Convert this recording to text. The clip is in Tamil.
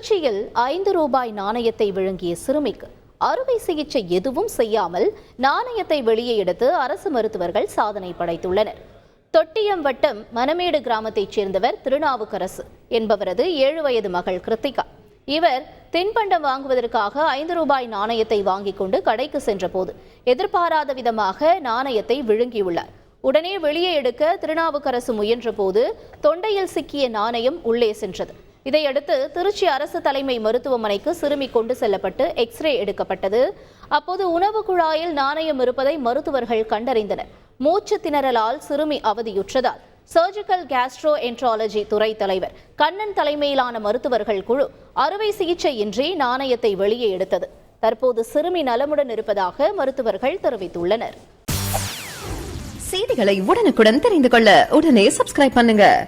திருச்சியில் ஐந்து ரூபாய் நாணயத்தை விழுங்கிய சிறுமிக்கு அறுவை சிகிச்சை எதுவும் செய்யாமல் நாணயத்தை வெளியே எடுத்து அரசு மருத்துவர்கள் சாதனை படைத்துள்ளனர். தொட்டியம் வட்டம் மணமேடு கிராமத்தைச் சேர்ந்தவர் திருநாவுக்கரசு என்பவரது ஏழு வயது மகள் கிருத்திகா. இவர் தின்பண்டம் வாங்குவதற்காக ஐந்து ரூபாய் நாணயத்தை வாங்கிக் கொண்டு கடைக்கு சென்றபோது எதிர்பாராத விதமாக நாணயத்தை விழுங்கியுள்ளார். உடனே வெளியே எடுக்க திருநாவுக்கரசு முயன்றபோது தொண்டையில் சிக்கிய நாணயம் உள்ளே சென்றது. இதையடுத்து திருச்சி அரசு தலைமை மருத்துவமனைக்கு சிறுமி கொண்டு செல்லப்பட்டு எக்ஸ்ரே எடுக்கப்பட்டது. அப்போது உணவு குழாயில் நாணயம் இருப்பதை மருத்துவர்கள் கண்டறிந்தனர். மூச்சு திணறலால் சிறுமி அவதியுற்றதால். சர்ஜிக்கல் கேஸ்ட்ரோ என்ட்ராலஜி துறை தலைவர் கண்ணன் தலைமையிலான மருத்துவர்கள் குழு அறுவை சிகிச்சையின்றி நாணயத்தை வெளியே எடுத்தது. தற்போது சிறுமி நலமுடன் இருப்பதாக மருத்துவர்கள் தெரிவித்துள்ளனர். செய்திகளை உடனுக்குடன் தெரிந்து கொள்ள உடனே சப்ஸ்கிரைப் பண்ணுங்க.